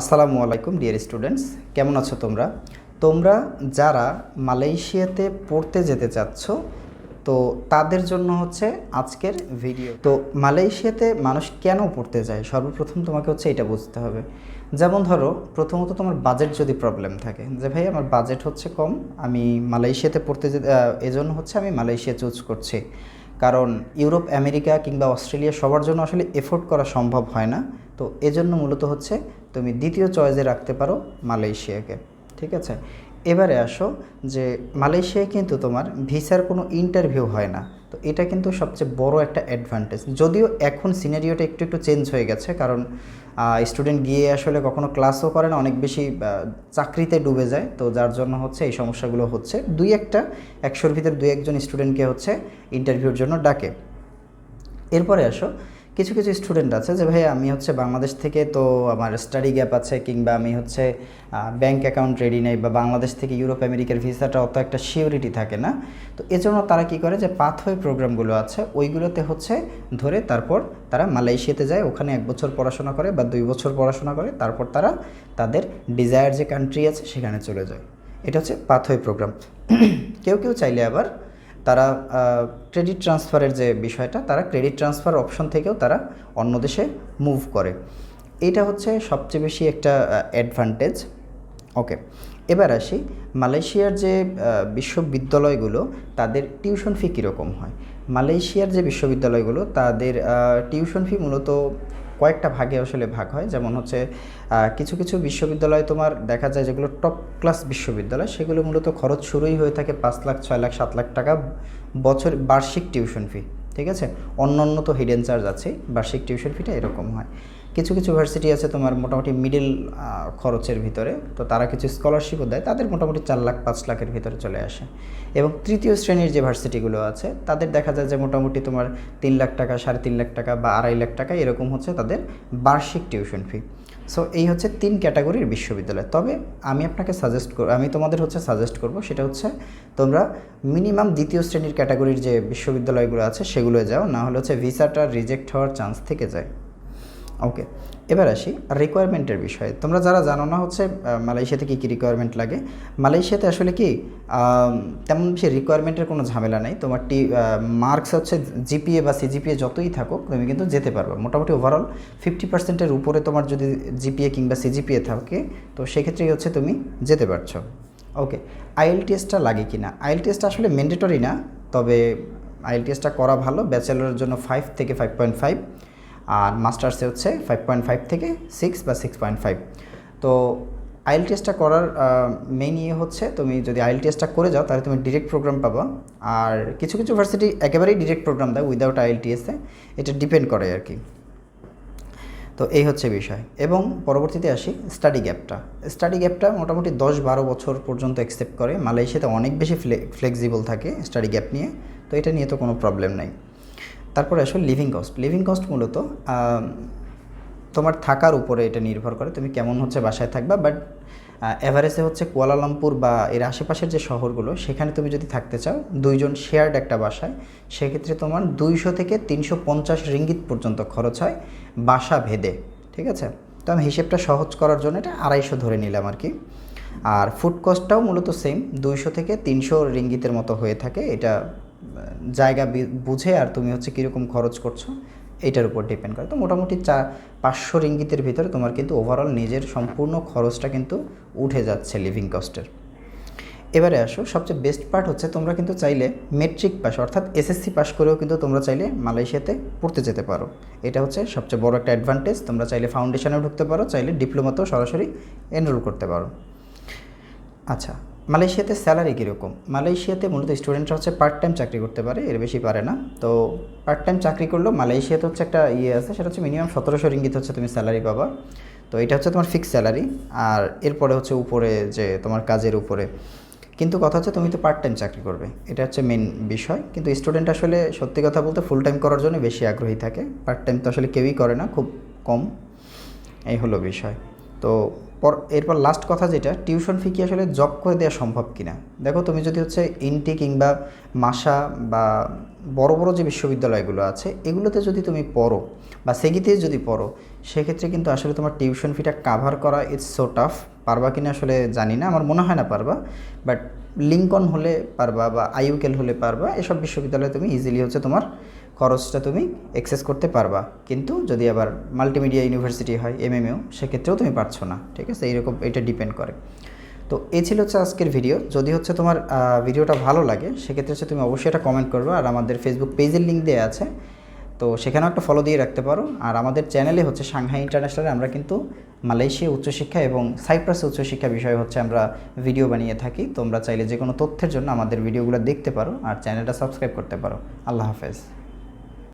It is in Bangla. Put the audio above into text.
আসসালামু আলাইকুম, ডিয়ার স্টুডেন্টস। কেমন আছো তোমরা? তোমরা যারা মালয়েশিয়াতে পড়তে যেতে চাচ্ছ, তো তাদের জন্য হচ্ছে আজকের ভিডিও। তো মালয়েশিয়াতে মানুষ কেন পড়তে যায়? সর্বপ্রথম তোমাকে হচ্ছে এটা বুঝতে হবে। যেমন ধরো, প্রথমত তোমার বাজেট যদি প্রবলেম থাকে, যে ভাই আমার বাজেট হচ্ছে কম, আমি মালয়েশিয়াতে পড়তে যেতে এজন্য হচ্ছে আমি মালয়েশিয়া চুজ করছি। কারণ ইউরোপ, আমেরিকা কিংবা অস্ট্রেলিয়া সবার জন্য আসলে এফোর্ড করা সম্ভব হয় না। তো এজন্য মূলত হচ্ছে তুমি দ্বিতীয় চয়েসে রাখতে পারো মালয়েশিয়াকে, ঠিক আছে? এবারে আসো যে মালয়েশিয়ায় কিন্তু তোমার ভিসার কোনো ইন্টারভিউ হয় না। তো এটা কিন্তু সবচেয়ে বড় একটা অ্যাডভান্টেজ যদিও এখন সিনারিওটা একটু একটু চেঞ্জ হয়ে গেছে, কারণ স্টুডেন্ট গিয়ে আসলে কখনো ক্লাসও করে না, অনেক বেশি চাকরিতে ডুবে যায়। তো যার জন্য হচ্ছে এই সমস্যাগুলো হচ্ছে। দুই একটা, একশোর ভিতরে দুই একজন স্টুডেন্টকে হচ্ছে ইন্টারভিউর জন্য ডাকে। এরপরে আসো কিছু কিছু স্টুডেন্ট আছে যে ভাই আমি হচ্ছে বাংলাদেশ থেকে তো আমার স্টাডি গ্যাপ আছে কিংবা আমি হচ্ছে ব্যাংক অ্যাকাউন্ট রেডি নেই বা বাংলাদেশ থেকে ইউরোপ আমেরিকার ভিসাটা অত একটা সিওরিটি থাকে না। তো এজন্য তারা কি করে যে পাথওয়ে প্রোগ্রামগুলো আছে, ওইগুলোতে হচ্ছে ধরে তারপর তারা মালয়েশিয়াতে যায়, ওখানে এক বছর পড়াশোনা করে বা দুই বছর পড়াশোনা করে, তারপর তারা তাদের ডিজায়ার যে কান্ট্রি আছে সেখানে চলে যায়। এটা হচ্ছে পাথওয়ে প্রোগ্রাম কেউ কেউ চাইলে আবার তারা ক্রেডিট ট্রান্সফারের যে বিষয়টা, তারা ক্রেডিট ট্রান্সফার অপশন থেকেও তারা অন্য দেশে মুভ করে। এটা হচ্ছে সবচেয়ে বেশি একটা অ্যাডভান্টেজ ওকে এবার আসি। মালয়েশিয়ার যে বিশ্ববিদ্যালয়গুলো, তাদের টিউশন ফি কীরকম হয়? মালয়েশিয়ার যে বিশ্ববিদ্যালয়গুলো, তাদের টিউশন ফি মূলত কয়েকটা ভাগে আসলে ভাগ হয়। যেমন হচ্ছে কিছু কিছু বিশ্ববিদ্যালয় তোমার দেখা যায় যেগুলো টপ ক্লাস বিশ্ববিদ্যালয়, সেগুলো মূলত খরচ শুরুই হয়ে থাকে পাঁচ লাখ, ছয় লাখ, সাত লাখ টাকা বছর বার্ষিক টিউশন ফি ঠিক আছে? অন্য অন্য তো হিডেন চার্জ আছে বার্ষিক টিউশন ফিটা এরকম হয়। কিছু কিছু ভার্সিটি আছে তোমার মোটামুটি মিডিল খরচের ভিতরে। তো তারা কিছু স্কলারশিপও দেয়, তাদের মোটামুটি চার লাখ, পাঁচ লাখের ভিতরে চলে আসে। এবং তৃতীয় শ্রেণির যে ভার্সিটিগুলো আছে, তাদের দেখা যায় যে মোটামুটি তোমার তিন লাখ টাকা, সাড়ে তিন লাখ টাকা বা আড়াই লাখ টাকা এরকম হচ্ছে তাদের বার্ষিক টিউশন ফি সো এই হচ্ছে তিন ক্যাটাগরির বিশ্ববিদ্যালয়। তবে আমি আপনাকে সাজেস্ট করব আমি তোমাদের হচ্ছে সাজেস্ট করব, সেটা হচ্ছে তোমরা মিনিমাম দ্বিতীয় শ্রেণির ক্যাটাগরির যে বিশ্ববিদ্যালয়গুলো আছে সেগুলো যাও, না হলে হচ্ছে ভিসাটা রিজেক্ট হওয়ার চান্স থেকে যায়। ওকে এবার আসি রিকোয়ারমেন্টের বিষয়ে। তোমরা যারা জানো না হচ্ছে মালয়েশিয়াতে কী কী রিকোয়ারমেন্ট লাগে? মালয়েশিয়াতে আসলে কি তেমন বেশি রিকোয়ারমেন্টের কোনো ঝামেলা নেই। তোমার টি মার্কস হচ্ছে জিপিএ বা সিজিপিএ যতই থাকুক, তুমি কিন্তু যেতে পারবে। মোটামুটি ওভারঅল ফিফটি পার্সেন্টের উপরে তোমার যদি জিপিএ কিংবা সিজিপিএ থাকে, তো সেক্ষেত্রেই হচ্ছে তুমি যেতে পারছ। ওকে আইএল টেস্টটা লাগে কি না আইএল টেস্টটা আসলে ম্যান্ডেটরি না, তবে আইএল টেস্টটা করা ভালো। ব্যাচেলরের জন্য ফাইভ থেকে ফাইভ পয়েন্ট ফাইভ আর মাস্টার্সে হচ্ছে ফাইভ পয়েন্ট ফাইভ থেকে সিক্স বা সিক্স পয়েন্ট ফাইভ তো আইএল টেস্টটা করার মেইন ইয়ে হচ্ছে তুমি যদি আইএল টেস্টটা করে যাও, তাহলে তুমি ডিরেক্ট প্রোগ্রাম পাবা। আর কিছু কিছু ভার্সিটি একেবারেই ডিরেক্ট প্রোগ্রাম দেয় উইদাউট আইএল টিএসে এটা ডিপেন্ড করে আর কি। তো এই হচ্ছে বিষয়। এবং পরবর্তীতে আসি স্টাডি গ্যাপটা স্টাডি গ্যাপটা মোটামুটি দশ বারো বছর পর্যন্ত অ্যাকসেপ্ট করে। মালয়েশিয়াতে অনেক বেশি ফ্লেক্সিবল থাকে স্টাডি গ্যাপ নিয়ে। তো এটা নিয়ে তো কোনো প্রবলেম নাই। তারপরে আসলে লিভিং কস্ট লিভিং কস্ট মূলত তোমার থাকার উপরে এটা নির্ভর করে, তুমি কেমন হচ্ছে বাসায় থাকবা বাট এভারেজে হচ্ছে কুয়ালালামপুর বা এর আশেপাশের যে শহরগুলো, সেখানে তুমি যদি থাকতে চাও, দুইজন শেয়ার্ড একটা বাসায়, সেক্ষেত্রে তোমার দুইশো থেকে তিনশো পঞ্চাশ রিঙ্গিত পর্যন্ত খরচ হয় বাসা ভেদে, ঠিক আছে? তো আমি হিসেবটা সহজ করার জন্য এটা আড়াইশো ধরে নিলাম আর কি। আর ফুড কস্টটাও মূলত সেম দুইশো থেকে তিনশো রিঙ্গিতের মতো হয়ে থাকে, এটা জায়গা বুঝে আর তুমি হচ্ছে কীরকম খরচ করছ এটার উপর ডিপেন্ড করে। তো মোটামুটি চা পাঁচশো রিঙ্গিতের ভিতরে তোমার কিন্তু ওভারঅল নিজের সম্পূর্ণ খরচটা কিন্তু উঠে যাচ্ছে লিভিং কস্টের এবারে আসো, সবচেয়ে বেস্ট পার্ট হচ্ছে তোমরা কিন্তু চাইলে মেট্রিক পাস অর্থাৎ এসএসসি পাস করেও কিন্তু তোমরা চাইলে মালয়েশিয়াতে পড়তে যেতে পারো। এটা হচ্ছে সবচেয়ে বড় একটা অ্যাডভান্টেজ তোমরা চাইলে ফাউন্ডেশনেও ঢুকতে পারো, চাইলে ডিপ্লোমাতেও সরাসরি এনরোল করতে পারো। আচ্ছা মালয়েশিয়াতে স্যালারি কীরকম? মালয়েশিয়াতে মূলত স্টুডেন্টরা হচ্ছে পার্ট টাইম চাকরি করতে পারে, এর বেশি পারে না। তো পার্ট টাইম চাকরি করলেও মালয়েশিয়াতে হচ্ছে একটা ইয়ে আছে, সেটা হচ্ছে মিনিমাম সতেরোশো রিঙ্গিত হচ্ছে তুমি স্যালারি পাবা। তো এটা হচ্ছে তোমার ফিক্স স্যালারি, আর এরপরে হচ্ছে উপরে যে তোমার কাজের উপরে। কিন্তু কথা হচ্ছে তুমি তো পার্ট টাইম চাকরি করবে, এটা হচ্ছে মেন বিষয়। কিন্তু স্টুডেন্ট আসলে সত্যি কথা বলতে ফুল টাইম করার জন্য বেশি আগ্রহী থাকে পার্ট টাইম তো আসলে কেউই করে না, খুব কম। এই হলো বিষয়। তো পর, এরপর লাস্ট কথা যেটা টিউশন ফি কি আসলে জব করে দেওয়া সম্ভব কিনা? দেখো, তুমি যদি হচ্ছে ইনটি কিংবা মাসা বা বড় বড় যে বিশ্ববিদ্যালয়গুলো আছে, এগুলোতে যদি তুমি পড়ো বা সেগিতে যদি পড়ো, সেক্ষেত্রে কিন্তু আসলে তোমার টিউশন ফিটা কাভার করা ইটস সো টাফ পারবা কিনা আসলে জানি না, আমার মনে হয় না পারবা বাট লিঙ্কন হলে পারবা বা আইউকেল হলে পারবা, এসব বিশ্ববিদ্যালয়ে তুমি ইজিলি হচ্ছে তোমার খরচটা তুমি এক্সেস করতে পারবা। কিন্তু যদি আবার মাল্টিমিডিয়া ইউনিভার্সিটি হয় এমএমইউ সেক্ষেত্রেও তুমি পারছ না, ঠিক আছে? এইরকম এটা ডিপেন্ড করে। তো এই ছিল হচ্ছে আজকের ভিডিও যদি হচ্ছে তোমার ভিডিওটা ভালো লাগে, সেক্ষেত্রে হচ্ছে তুমি অবশ্যই এটা কমেন্ট করবে। আর আমাদের ফেসবুক পেজের লিঙ্ক দেওয়া আছে। তো সেখানেও একটা ফলো দিয়ে রাখতে পারো। আর আমাদের চ্যানেলে হচ্ছে সাংহাই ইন্টারন্যাশনালে আমরা কিন্তু মালয়েশিয়া উচ্চশিক্ষা এবং সাইপ্রাসে উচ্চশিক্ষা বিষয়ে হচ্ছে আমরা ভিডিও বানিয়ে থাকি। তোমরা চাইলে যে কোনো তথ্যের জন্য আমাদের ভিডিওগুলো দেখতে পারো আর চ্যানেলটা সাবস্ক্রাইব করতে পারো। আল্লাহ হাফেজ।